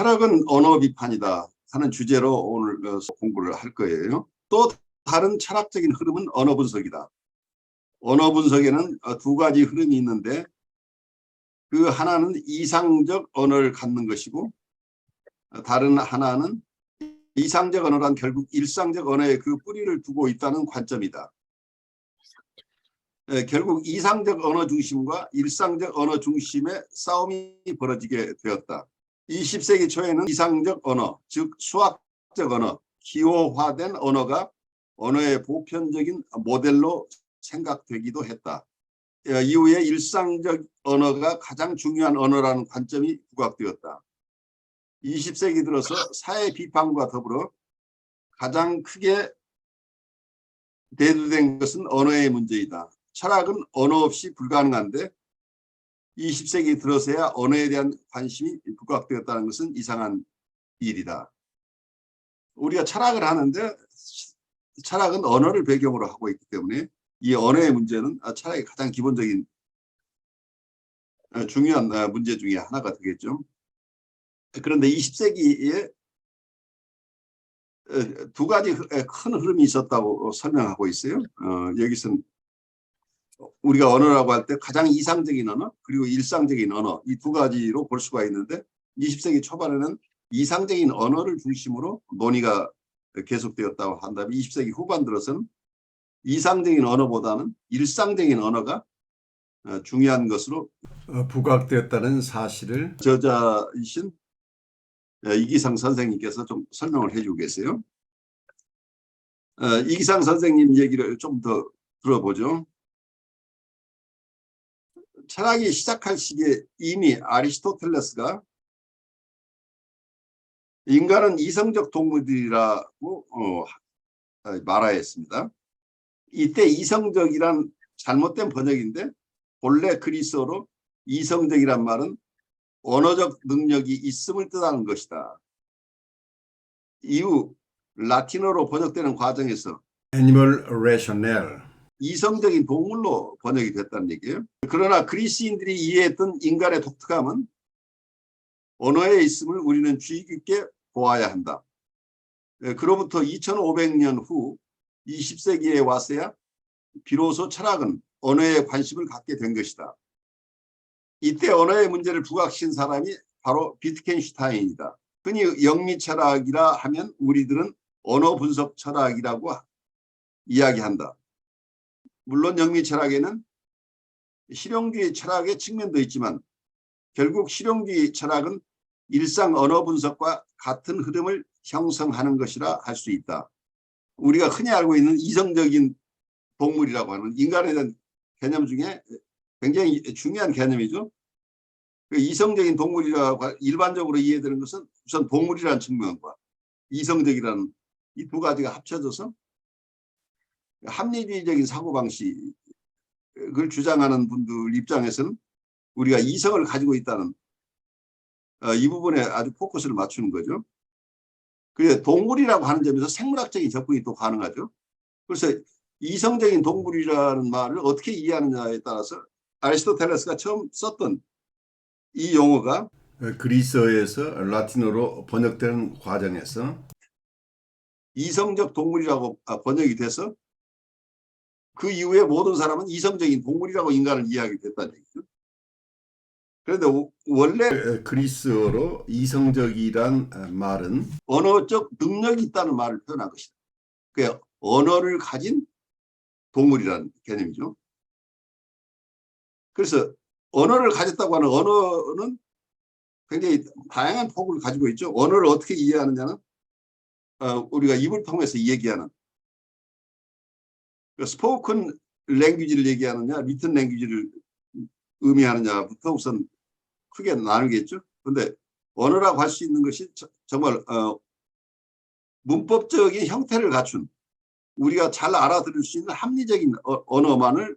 철학은 언어 비판이다 하는 주제로 오늘 어, 공부를 할 거예요. 또 다른 철학적인 흐름은 언어 분석이다. 언어 분석에는 어, 두 가지 흐름이 있는데 그 하나는 이상적 언어를 갖는 것이고 어, 다른 하나는 이상적 언어란 결국 일상적 언어에 그 뿌리를 두고 있다는 관점이다. 예, 결국 이상적 언어 중심과 일상적 언어 중심의 싸움이 벌어지게 되었다. 20세기 초에는 이상적 언어, 즉 수학적 언어, 기호화된 언어가 언어의 보편적인 모델로 생각되기도 했다. 어, 이후에 일상적 언어가 가장 중요한 언어라는 관점이 부각되었다. 20세기 들어서 사회 비판과 더불어 가장 크게 대두된 것은 언어의 문제이다. 철학은 언어 없이 불가능한데 20세기 들어서야 언어에 대한 관심이 부각되었다는 것은 이상한 일이다. 우리가 철학을 하는데 철학은 언어를 배경으로 하고 있기 때문에 이 언어의 문제는 철학의 가장 기본적인 어, 중요한 어, 문제 중에 하나가 되겠죠. 그런데 20세기에 어, 두 가지 큰 흐름이 있었다고 설명하고 있어요. 어, 여기서는 우리가 언어라고 할 때 가장 이상적인 언어 그리고 일상적인 언어 이 두 가지로 볼 수가 있는데 20세기 초반에는 이상적인 언어를 중심으로 논의가 계속되었다고 한다면 20세기 후반 들어서는 이상적인 언어보다는 일상적인 언어가 어, 중요한 것으로 어, 부각되었다는 사실을 저자이신 어, 이기상 선생님께서 좀 설명을 해주고 계세요. 어, 이기상 선생님 얘기를 좀 더 들어보죠. 철학이 시작할 시기에 이미 아리스토텔레스가 인간은 이성적 동물들이라고 어, 말하였습니다. 이때 이성적이란 잘못된 번역인데 본래 그리스어로 이성적이란 말은 언어적 능력이 있음을 뜻하는 것이다. 이후 라틴어로 번역되는 과정에서 애니멀 레셔넬 이성적인 동물로 번역이 됐다는 얘기예요. 그러나 그리스인들이 이해했던 인간의 독특함은 언어에 있음을 우리는 주의 깊게 보아야 한다. 예, 그로부터 2500년 후 20세기에 와서야 비로소 철학은 언어에 관심을 갖게 된 것이다. 이때 언어의 문제를 부각시킨 사람이 바로 비트켄슈타인이다. 흔히 영미 철학이라 하면 우리들은 언어 분석 철학이라고 이야기한다. 물론 영미 철학에는 실용주의 철학의 측면도 있지만 결국 실용주의 철학은 일상 언어 분석과 같은 흐름을 형성하는 것이라 할 수 있다. 우리가 흔히 알고 있는 이성적인 동물이라고 하는 인간에 대한 개념 중에 굉장히 중요한 개념이죠. 그 이성적인 동물이라고 일반적으로 이해되는 것은 우선 동물이라는 측면과 이성적이라는 이 두 가지가 합쳐져서 합리주의적인 사고방식을 주장하는 분들 입장에서는 우리가 이성을 가지고 있다는 어, 이 부분에 아주 포커스를 맞추는 거죠. 그래 동물이라고 하는 점에서 생물학적인 접근이 또 가능하죠. 그래서 이성적인 동물이라는 말을 어떻게 이해하느냐에 따라서 아리스토텔레스가 처음 썼던 이 용어가 어, 그리스어에서 라틴어로 번역되는 과정에서 이성적 동물이라고 아, 번역이 돼서 그 이후에 모든 사람은 이성적인 동물이라고 인간을 이해하게 됐다는 얘기죠. 그런데 오- 원래 어, 그리스어로 이성적이란 어, 말은 언어적 능력이 있다는 말을 표현한 것이다. 그 언어를 가진 동물이라는 개념이죠. 그래서 언어를 가졌다고 하는 언어는 굉장히 다양한 폭을 가지고 있죠. 언어를 어떻게 이해하느냐는 어, 우리가 입을 통해서 얘기하는 그 스포큰 랭귀지를 얘기하느냐, 리튼 랭귀지를 의미하느냐부터 우선 크게 나누겠죠. 근데 언어라고 할 수 있는 것이 저- 정말 어, 문법적인 형태를 갖춘 우리가 잘 알아들을 수 있는 합리적인 어, 언어만을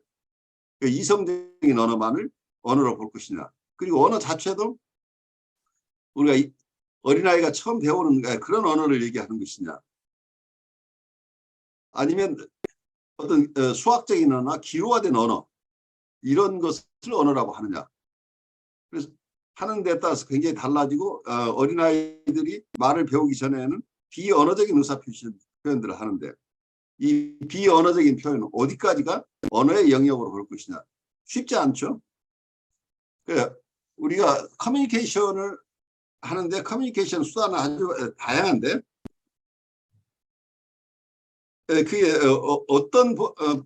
그 이성적인 언어만을 언어로 볼 것이냐. 그리고 언어 자체도 우리가 이- 어린아이가 처음 배우는 그런 언어를 얘기하는 것이냐. 아니면 어떤 어, 수학적인 언어나 기호화된 언어 이런 것을 언어라고 하느냐. 그래서 하는 데 따라서 굉장히 달라지고 어, 어린아이들이 말을 배우기 전에는 비언어적인 의사표시 표현들을 하는데 이 비언어적인 표현은 어디까지가 언어의 영역으로 볼 것이냐 쉽지 않죠. 그 우리가 커뮤니케이션을 하는데 커뮤니케이션 수단은 아주 다양한데 에, 그게 어, 어떤 어,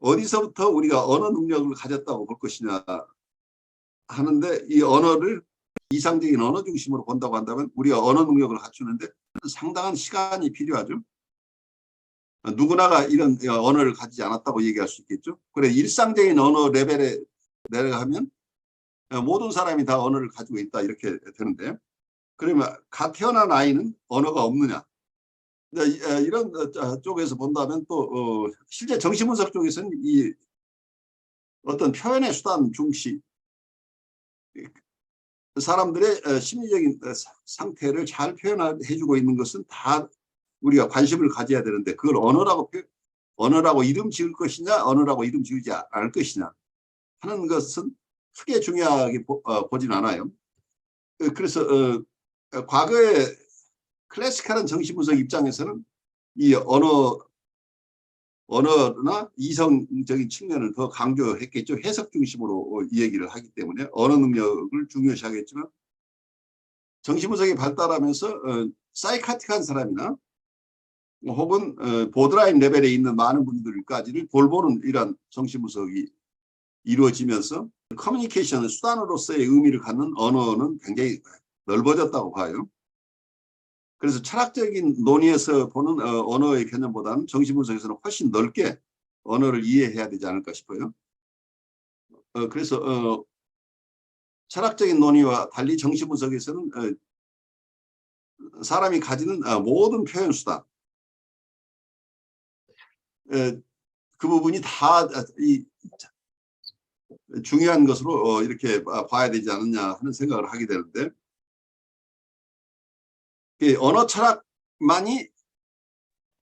어디서부터 우리가 언어 능력을 가졌다고 볼 것이냐 하는데 이 언어를 이상적인 언어 중심으로 본다고 한다면 우리가 언어 능력을 갖추는데 상당한 시간이 필요하죠. 누구나가 이런 언어를 가지지 않았다고 얘기할 수 있겠죠. 그래 일상적인 언어 레벨에 내려가면 모든 사람이 다 언어를 가지고 있다 이렇게 되는데 그러면 갓 태어난 아이는 언어가 없느냐? 에, 이런 어, 쪽에서 본다면 또 어, 실제 정신분석 쪽에서는 이 어떤 표현의 수단 중시 사람들의 어, 심리적인 상태를 잘 표현해주고 있는 것은 다 우리가 관심을 가져야 되는데 그걸 언어라고 표- 언어라고 이름 지을 것이냐 언어라고 이름 지우지 않을 것이냐 하는 것은 크게 중요하게 보, 어, 보진 않아요. 어, 그래서 과거에 클래식한 정신분석 입장에서는 이 언어 언어나 이성적인 측면을 더 강조했겠죠. 해석 중심으로 어, 이 얘기를 하기 때문에 언어 능력을 중요시하겠지만 정신분석이 발달하면서 어, 사이카틱한 사람이나 혹은 어, 보드라인 레벨에 있는 많은 분들까지를 돌보는 이런 정신분석이 이루어지면서 커뮤니케이션 수단으로서의 의미를 갖는 언어는 굉장히 넓어졌다고 봐요. 그래서 철학적인 논의에서 보는 어, 언어의 개념보다는 정신분석에서는 훨씬 넓게 언어를 이해해야 되지 않을까 싶어요. 어, 그래서 어, 철학적인 논의와 달리 정신분석에서는 어, 사람이 가지는 어, 모든 표현 수단 에, 그 부분이 다 이 중요한 것으로 어, 이렇게 봐- 봐야 되지 않느냐 하는 생각을 하게 되는데 이 언어 철학만이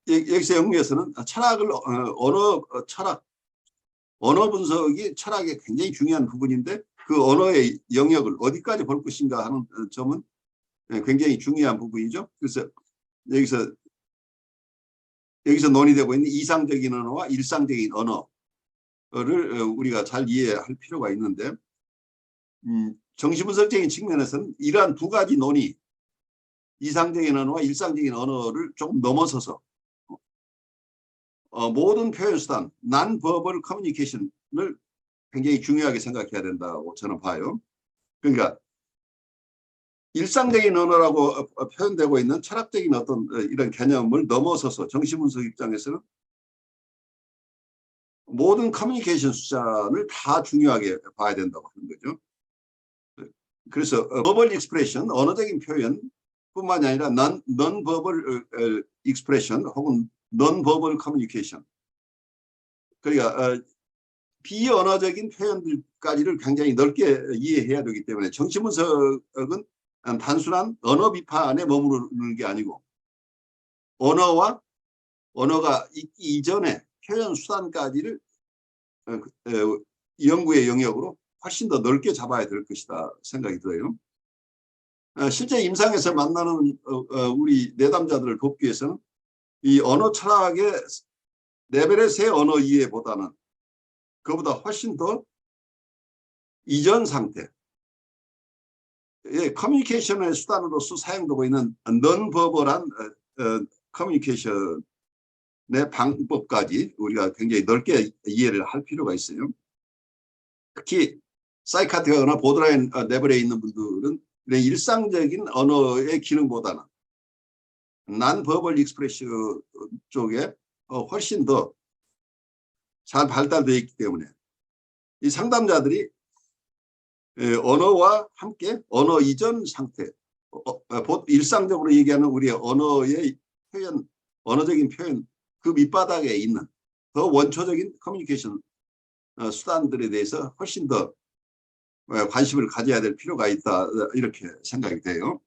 여- 여기서 영국에서는 철학을 어, 언어 어, 철학 언어 분석이 철학의 굉장히 중요한 부분인데 그 언어의 영역을 어디까지 볼 것인가 하는 어, 점은 예, 굉장히 중요한 부분이죠. 그래서 여기서 여기서 논의되고 있는 이상적인 언어와 일상적인 언어를 어, 우리가 잘 이해할 필요가 있는데 음, 정신분석적인 측면에서는 이러한 두 가지 논의 이상적인 언어와 일상적인 언어를 조금 넘어서서 어, 모든 표현 수단, non-verbal communication을 굉장히 중요하게 생각해야 된다고 저는 봐요. 그러니까 일상적인 언어라고 어, 어, 표현되고 있는 철학적인 어떤 어, 이런 개념을 넘어서서 정신분석 입장에서는 모든 커뮤니케이션 수단을 다 중요하게 봐야 된다고 하는 거죠. 그래서 어, verbal expression, 언어적인 표현 뿐만이 아니라 non, non-verbal 어, 어, expression 혹은 non-verbal communication. 그러니까 어, 비언어적인 표현들까지를 굉장히 넓게 이해해야 되기 때문에 정치분석은 단순한 언어 비판에 머무르는 게 아니고 언어와 언어가 있기 이전에 표현 수단까지를 어, 어, 연구의 영역으로 훨씬 더 넓게 잡아야 될 것이다 생각이 들어요. 어, 실제 임상에서 만나는 어, 어, 우리 내담자들을 돕기 위해서는 이 언어 철학의 레벨의 새 언어 이해보다는 그보다 훨씬 더 이전 상태, 예, 커뮤니케이션의 수단으로서 사용되고 있는 넌버벌한 커뮤니케이션의 방법까지 우리가 굉장히 넓게 이해를 할 필요가 있어요. 특히 사이카티거나 보드라인 어, 레벨에 있는 분들은 일상적인 언어의 기능보다는 난 버벌 익스프레션 쪽에 어, 훨씬 더 잘 발달되어 있기 때문에 이 상담자들이 에, 언어와 함께 언어 이전 상태, 어, 어, 보- 일상적으로 얘기하는 우리의 언어의 표현, 언어적인 표현 그 밑바닥에 있는 더 원초적인 커뮤니케이션 어, 수단들에 대해서 훨씬 더 어, 관심을 가져야 될 필요가 있다 어, 이렇게 생각이 돼요.